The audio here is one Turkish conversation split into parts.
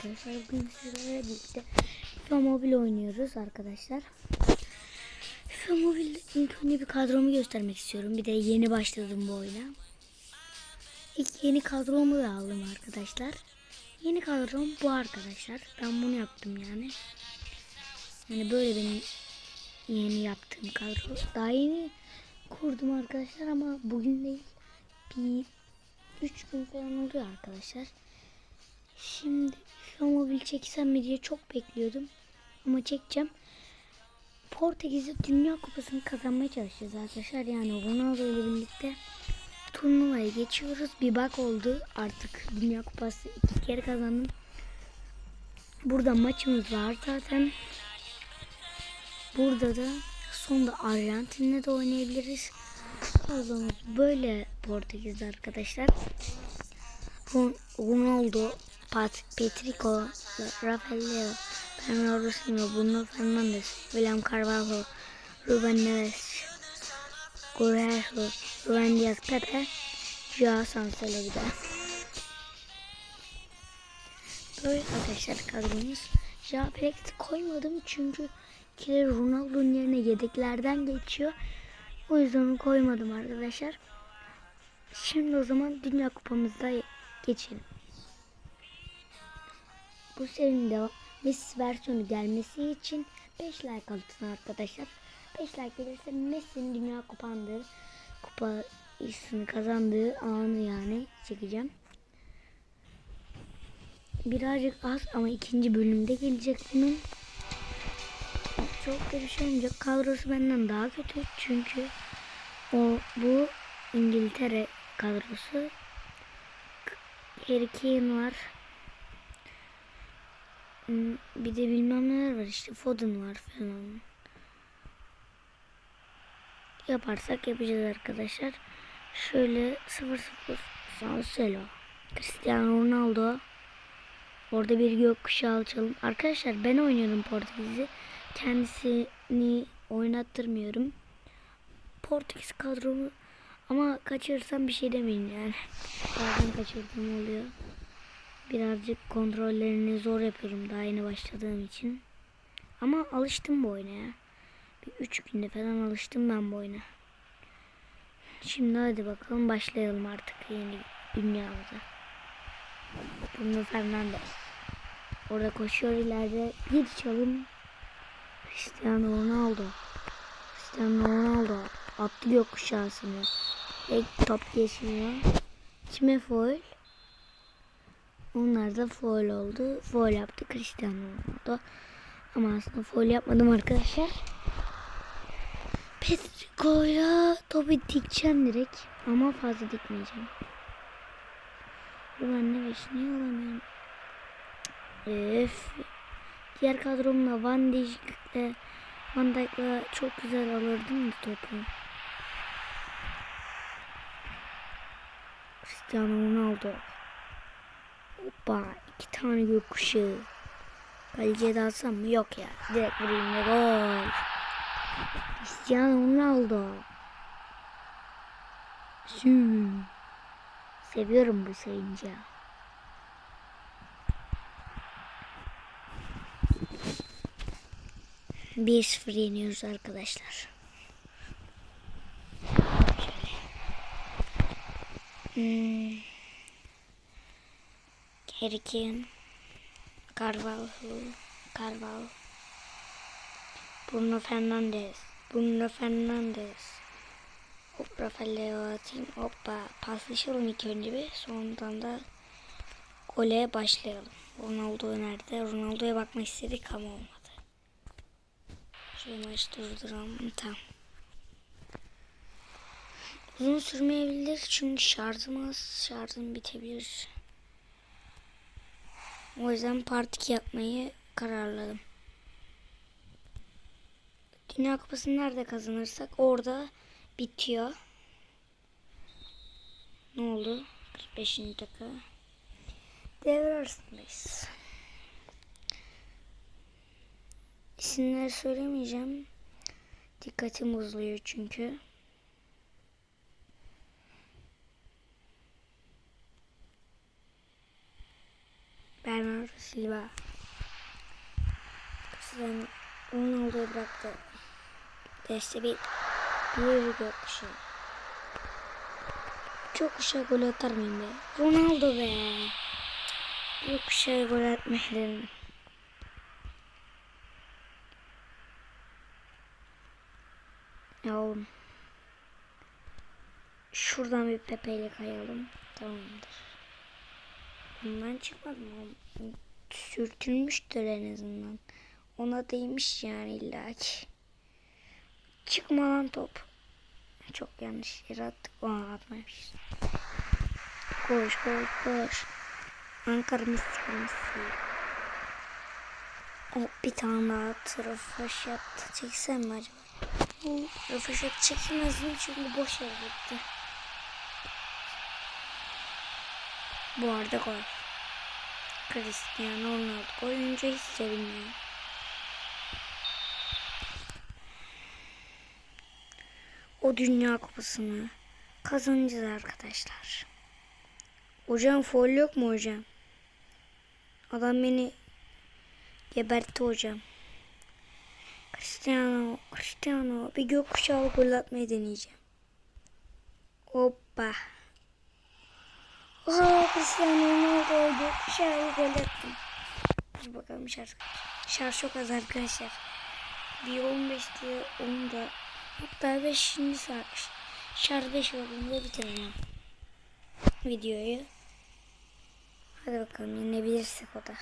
arkadaşlar. Bugün sizlerle birlikte Mobile oynuyoruz arkadaşlar. Mobile ilk önce bir kadromu göstermek istiyorum. Bir de yeni başladım bu oyuna. İlk yeni kadromu da aldım arkadaşlar. Yeni kadrom bu arkadaşlar. Ben bunu yaptım yani. Yani böyle benim yeni yaptığım kadro. Daha yeni kurdum arkadaşlar ama bugün değil. Bir 3 gün falan oluyor arkadaşlar. Şimdi FIFA Mobile çeksem mi diye çok bekliyordum. Ama çekeceğim. Portekiz'de Dünya Kupası'nı kazanmaya çalışacağız arkadaşlar. Yani Ronaldo ile birlikte turnuvaya geçiyoruz. Bir bak oldu. Artık Dünya Kupası iki kere kazandım. Burada maçımız var zaten. Burada da sonunda Arjantin'le de oynayabiliriz. Kadromuz böyle Portekiz'de arkadaşlar. Ron- Ronaldo, Pat Petrico, Rafael Leo, Bernardo Silva, Bruno Fernandes, William Carvalho, Ruben Neves, Guerrero, Ruben Diaz, Pepe, Joao Cancelo bir de. Böyle arkadaşlar kadromuz. Joao Felix'i koymadım çünkü kere Ronaldo'nun yerine yedeklerden geçiyor. O yüzden onu koymadım arkadaşlar. Şimdi o zaman Dünya Kupamızda geçelim. Bu serinin de Messi versiyonu gelmesi için 5 like atın arkadaşlar. 5 like gelirse Messi'nin Dünya Kupandığı kupasını kazandığı anı yani çekeceğim. Birazcık az ama ikinci bölümde gelecek bunun. Çok bir şey olmayacak. Kadrosu benden daha kötü çünkü o bu İngiltere kadrosu. Harry Kane var. Bir de bilmem neler var işte Foden var falan. Yaparsak yapacağız arkadaşlar. Şöyle 0-0 Cancelo. Cristiano Ronaldo. Orada bir gökkuşağı açalım. Arkadaşlar ben oynuyorum Portekiz'i. Kendisini oynattırmıyorum. Portekiz kadromu ama kaçırırsam bir şey demeyin yani. Bazen kaçırdığım oluyor. Birazcık kontrollerini zor yapıyorum daha yeni başladığım için. Ama alıştım bu oyuna ya. Bir üç günde falan alıştım ben bu oyuna. Şimdi hadi bakalım başlayalım artık yeni dünyamıza. Bruno Fernandes. Orada koşuyor ileride. Bir çalım. Cristiano Ronaldo. Cristiano Ronaldo. Attı gökkuşağısını. İlk top geçmiyor. Kime foul? Onlar da foul oldu. Foul yaptı Cristiano Ronaldo. Ama aslında foul yapmadım arkadaşlar. Petrico'yla topu dikeceğim direkt. Ama fazla dikmeyeceğim. Ben ne beş niye alamıyorum? Öf. Diğer kadromla Van Dijk'le Van Dijk'la çok güzel alırdım da topu. Cristiano Ronaldo. Hoppa iki tane gökkuşağı. Kaleciye de alsam mı? Yok ya. Direkt vurayım ve gol. Cristiano Ronaldo. Sü. Seviyorum bu sayınca. Bir sıfır yeniyoruz arkadaşlar. Şöyle. Hmm. Harry Kane. Carvalho. Carvalho. Bruno Fernandes. Bruno Fernandes. Hop Rafael atayım. Hoppa. Paslaşalım ilk önce bir. Sonradan da gole başlayalım. Ronaldo nerede? Ronaldo'ya bakmak istedik ama olmadı. Şöyle maç durduralım. Tamam. Uzun sürmeyebilir çünkü şarjım az. Şarjım bitebilir. O yüzden part 2 yapmayı kararladım. Dünya Kupası'nı nerede kazanırsak orada bitiyor. Ne oldu? 45. dakika. Devre arasındayız. İsimleri söylemeyeceğim. Dikkatim bozuluyor çünkü. Bernardo Silva. Sen Ronaldo'yu bıraktı. Deste bir bir gökkuşağı. Çok kuşa gol atar mıyım be? Ronaldo be. Gökkuşağı gol atmayalım. Ya oğlum. Şuradan bir Pepe ile kayalım. Tamamdır. Bundan çıkmadım oğlum. Sürtülmüştür en azından. Ona değmiş yani illaki. Çıkma lan top. Çok yanlış yere attık. Aa atmamışız. Koş koş koş. Ankara Messi Messi. O bir tane daha trafoşat çeksem mi acaba? Trafoşat çekemezdim çünkü boş yere gitti. Bu arada gol. Cristiano Ronaldo oyuncu hiç sevinmiyor. O dünya kupasını kazanacağız arkadaşlar. Hocam foul yok mu hocam? Adam beni gebertti hocam. Cristiano, Cristiano bir gökkuşağı gol atmayı deneyeceğim. Hoppa. Oha Cristiano Ronaldo gökkuşağı gol attım. Dur bakalım şarj. Şarj çok az arkadaşlar. Bir 15 diye onu da hatta 5. saat. Şarj 5 olduğunda bitireceğim videoyu. Hadi bakalım yenebilirsek o da.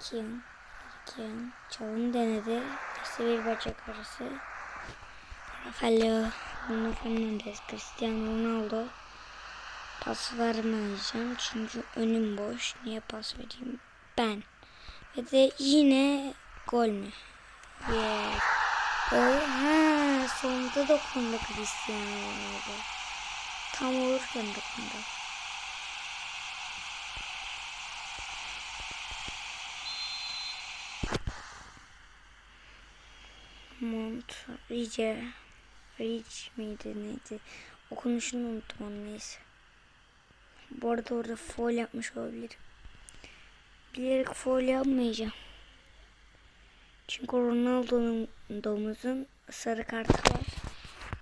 Kim? Kim? Çalım denedi. İşte bir bacak arası. Rafael Bruno Fernandes, Cristiano Ronaldo. Pas vermeyeceğim çünkü önüm boş. Niye pas vereyim? Ben. Ve de yine gol mü? Yeah. Gol. Ha, sonunda dokundu Cristiano Ronaldo. Tam olurken dokundu. Mont, Rice, Rich miydi neydi? Okunuşunu unuttum onu neyse. Bu arada orada foul yapmış olabilirim. Bilerek foul yapmayacağım. Çünkü Ronaldo'nun domuzun sarı kartı var.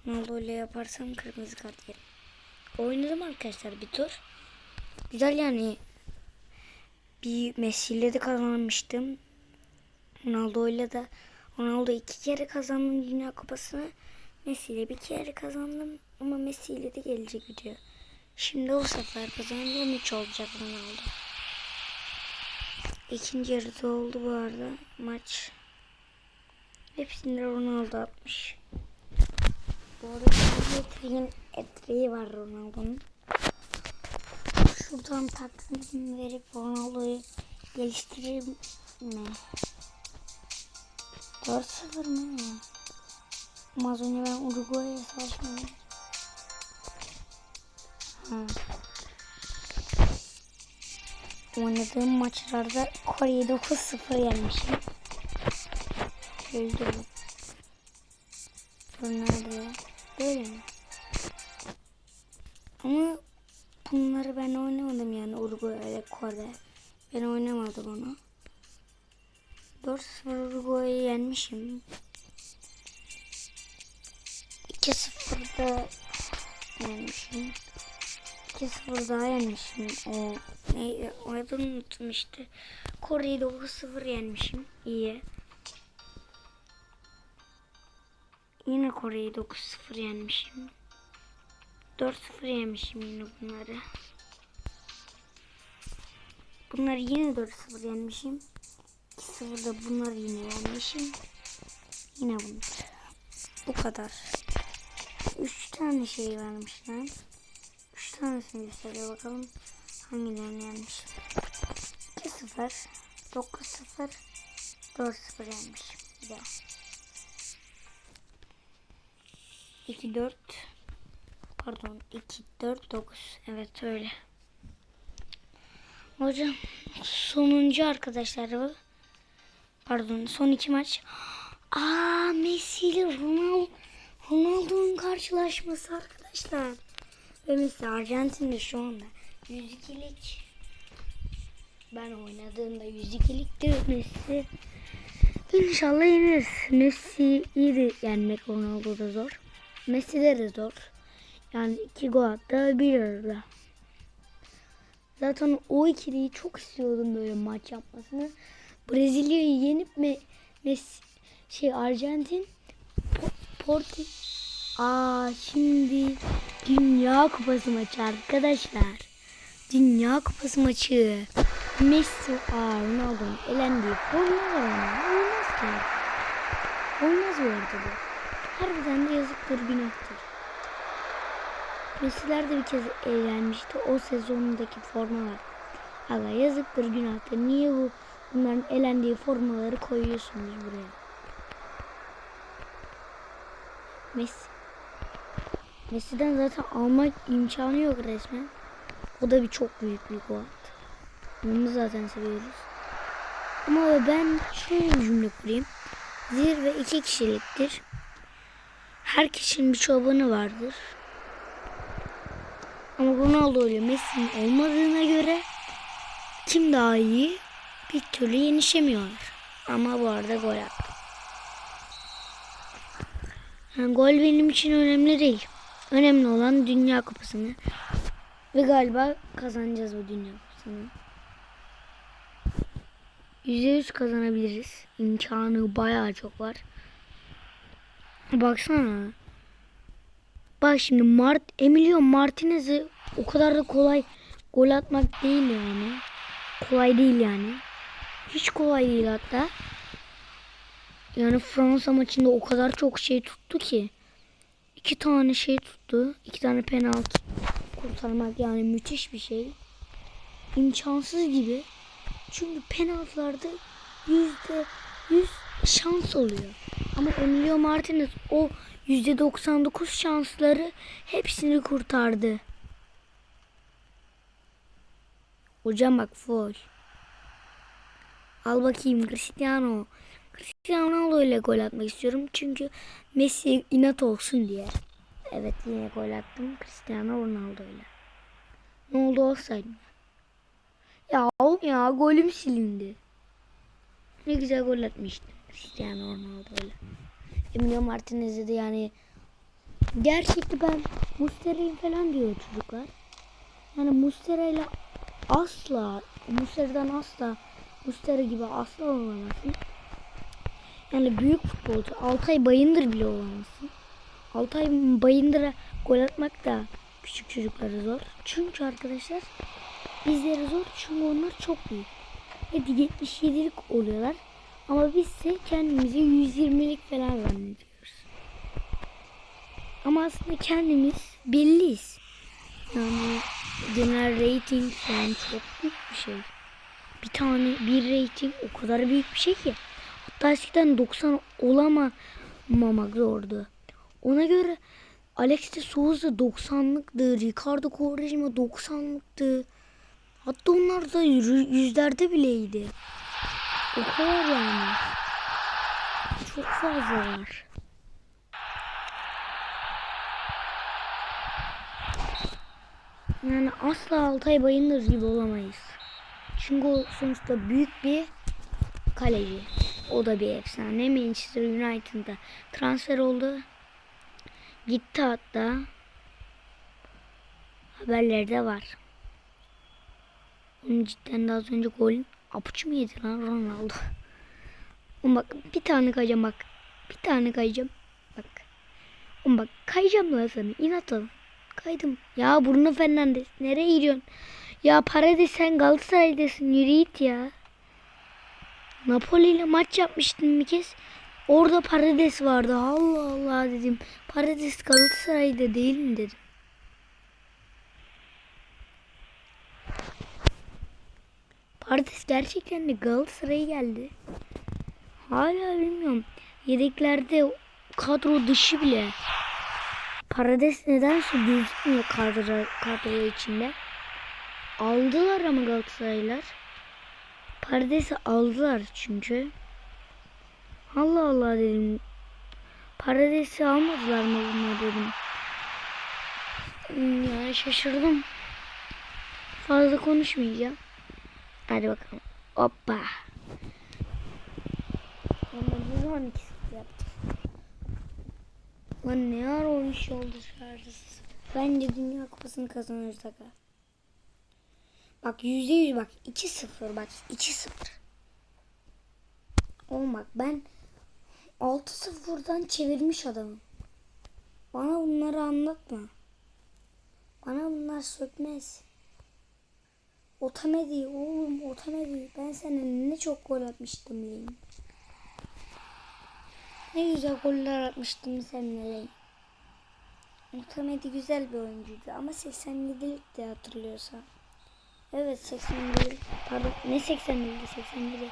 Ronaldo ile yaparsam kırmızı kart yerim. Oynadım arkadaşlar bir tur. Güzel yani. Bir Messi ile de kazanmıştım. Ronaldo ile de Ronaldo iki kere kazandım Dünya Kupası'nı. Messi ile bir kere kazandım ama Messi ile de gelecek video. Şimdi o sefer kazandım 3 olacak Ronaldo. İkinci yarıda oldu bu arada maç. Hepsinde Ronaldo atmış. Bu arada bir etreği var Ronaldo'nun. Şuradan takvim verip Ronaldo'yu geliştirir mi? 4-0 mı? Ama az önce ben Uruguay'a savaşmadım. Ha. Oynadığım maçlarda Kore'yi 9-0 yenmişim. Öldü bu. Ronaldo. Böyle mi? Ama bunları ben oynamadım yani Uruguay ile Kore. Ben oynamadım onu. 4-0 Uruguay'ı yenmişim. 2-0'da yenmişim. 2-0 daha yenmişim. O ne o adını unuttum işte. Kore'yi 9-0 yenmişim. İyi. Yine Kore'yi 9-0 yenmişim. 4-0 yemişim yine bunları. Bunları yine 4-0 yenmişim. 2-0'da bunları yine yenmişim. Yine bunlar. Bu kadar. 3 tane şey vermişler. 3 tanesini gösteriyor bakalım. Hangilerini yenmişim. 2-0 9-0 4-0 yenmişim. Bir daha. 2 4 pardon 2 4 9 evet öyle. Hocam sonuncu arkadaşlar bu. Pardon son iki maç. Aa Messi ile Ronaldo Ronaldo'nun karşılaşması arkadaşlar. Ve Messi Arjantin'de şu anda. 102'lik ben oynadığımda 102'liktir Messi. İnşallah yeniriz. Messi iyi de yenmek Ronaldo da zor. Messi de de zor. Yani iki gol attı bir arada. Zaten o ikiliyi çok istiyordum böyle maç yapmasını. Brezilya'yı yenip mi Messi şey Arjantin Porti Aa şimdi Dünya Kupası maçı arkadaşlar. Dünya Kupası maçı. Messi aa Ronaldo'nun elendiği ama olmaz ki. Olmaz bu arada bu. Harbiden de yazıktır günahtır. Messi'ler de bir kez eğlenmişti. O sezonundaki formalar. Aga yazıktır günahtır. Niye bu bunların elendiği formaları koyuyorsunuz buraya? Messi. Messi'den zaten almak imkanı yok resmen. O da bir çok büyük bir gol. Onu zaten seviyoruz. Ama ben şöyle bir cümle kurayım. Zirve iki kişiliktir. Her kişinin bir çobanı vardır. Ama Ronaldo ile Messi'nin olmadığına göre kim daha iyi bir türlü yenişemiyorlar. Ama bu arada gol attı. Yani gol benim için önemli değil. Önemli olan Dünya Kupası'nı. Ve galiba kazanacağız bu Dünya Kupası'nı. %100 kazanabiliriz. İmkanı bayağı çok var. Baksana. Bak şimdi Mart Emilio Martinez'i o kadar da kolay gol atmak değil yani. Kolay değil yani. Hiç kolay değil hatta. Yani Fransa maçında o kadar çok şey tuttu ki. iki tane şey tuttu. iki tane penaltı kurtarmak yani müthiş bir şey. İmkansız gibi. Çünkü penaltılarda yüzde yüz şans oluyor. Ama Emilio Martinez o yüzde 99 şansları hepsini kurtardı. Hocam bak foul. Al bakayım Cristiano. Cristiano Ronaldo ile gol atmak istiyorum. Çünkü Messi inat olsun diye. Evet yine gol attım Cristiano Ronaldo ile. Ne oldu olsaydı? Ya oğlum ya golüm silindi. Ne güzel gol atmıştım Cristiano Ronaldo ile. Emilio Martinez'e de yani gerçekten ben Mustera'yı falan diyor çocuklar. Yani Mustera ile asla Mustera'dan asla Mustera gibi asla olamazsın. Yani büyük futbolcu Altay Bayındır bile olamazsın. Altay Bayındır'a gol atmak da küçük çocuklara zor. Çünkü arkadaşlar bizlere zor çünkü onlar çok büyük. Ve 77'lik oluyorlar. Ama biz ise kendimizi 120'lik falan zannediyoruz. Ama aslında kendimiz belliyiz. Yani genel rating yani çok büyük bir şey. Bir tane bir rating o kadar büyük bir şey ki. Hatta eskiden 90 olamamak zordu. Ona göre Alex de Souza 90'lıktı. Ricardo Quaresma 90'lıktı. Hatta onlar da yüzlerde bileydi. O kadar yani. Çok fazla var. Yani asla Altay Bayındır gibi olamayız. Çünkü o sonuçta büyük bir kaleci. O da bir efsane. Manchester United'da transfer oldu. Gitti hatta. Haberlerde var. Onun cidden de az önce golün apuçu mu yedi lan Ronaldo? Oğlum bak bir tane kayacağım bak. Bir tane kayacağım. Bak. Oğlum bak kayacağım lan sana. İnat ol. Kaydım. Ya Bruno Fernandes nereye gidiyorsun? Ya Paredes sen Galatasaray'dasın. Yürü git ya. Napoli ile maç yapmıştım bir kez. Orada Paredes vardı. Allah Allah dedim. Paredes Galatasaray'da değil mi dedim. Paredes gerçekten de Galatasaray'a geldi. Hala bilmiyorum. Yedeklerde kadro dışı bile. Paredes nedense gözükmüyor kadro, kadro içinde. Aldılar ama Galatasaraylar. Paradesi aldılar çünkü. Allah Allah dedim. Paradesi almadılar mı bunlar dedim. Hmm, Yani şaşırdım. Fazla konuşmayacağım. Hadi bakalım. Hoppa. Ondan ne zaman ikisi yaptık? Lan ne ara 13 oldu şarjısız. Bence Dünya Kupası'nı kazanırız aga. Bak yüzde yüz bak 2-0 bak 2-0. Oğlum bak ben 6-0'dan çevirmiş adamım. Bana bunları anlatma. Bana bunlar sökmez. Otamedi oğlum otamedi. Ben senin ne çok gol atmıştım Lane. Ne güzel goller atmıştım seninle Lane. Otamedi güzel bir oyuncuydu ama 87'lik de hatırlıyorsan. Evet 87. Pardon ne 87'li 87.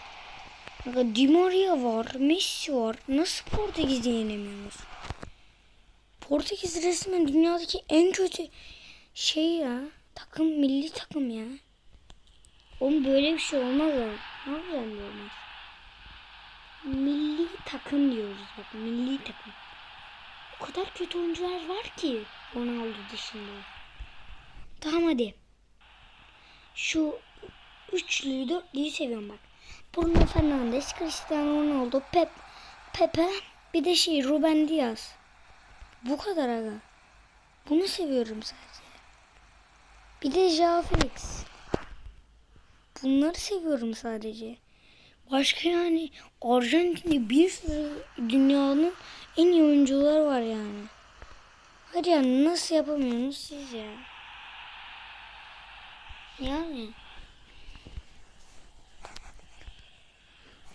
Bak Di Maria var, Messi var. Nasıl Portekiz'i yenemiyoruz? Portekiz resmen dünyadaki en kötü şey ya. Takım milli takım ya. Oğlum böyle bir şey olmaz. Ne yapacağım böyle olmaz? Milli takım diyoruz bak milli takım. O kadar kötü oyuncular var ki Ronaldo dışında. Tamam hadi. Şu üçlüyü dörtlüyü seviyorum bak. Bruno Fernandes, Cristiano Ronaldo, Pep, Pepe, bir de şey Ruben Diaz. Bu kadar aga. Bunu seviyorum sadece. Bir de Joao Felix. Bunları seviyorum sadece. Başka yani Arjantin'de bir sürü dünyanın en iyi oyuncuları var yani. Hadi yani nasıl yapamıyorsunuz siz ya? Yani.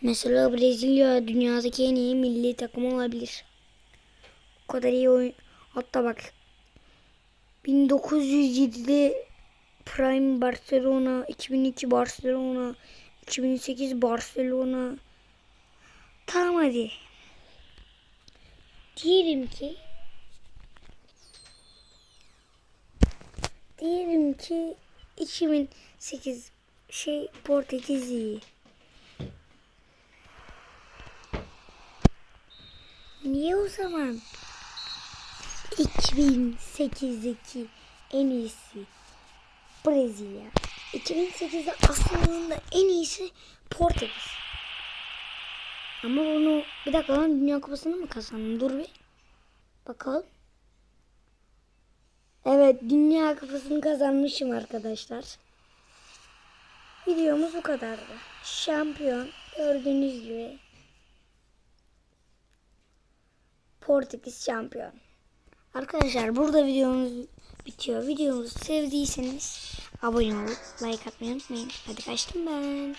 Mesela Brezilya dünyadaki en iyi milli takım olabilir. O kadar iyi oyun. Hatta bak 1907'de Prime Barcelona, 2002 Barcelona, 2008 Barcelona. Tamam hadi. Diyelim ki Diyelim ki 2008 şey Portekiz iyi. Niye o zaman 2008'deki en iyisi Brezilya. 2008'de aslında en iyisi Portekiz. Ama bunu bir dakika lan Dünya Kupası'nı mı kazandım? Dur bir. Bakalım. Evet Dünya Kupası'nı kazanmışım arkadaşlar. Videomuz bu kadardı. Şampiyon gördüğünüz gibi. Portekiz şampiyon. Arkadaşlar burada videomuz bitiyor. Videomuzu sevdiyseniz abone olup like atmayı unutmayın. Hadi kaçtım ben.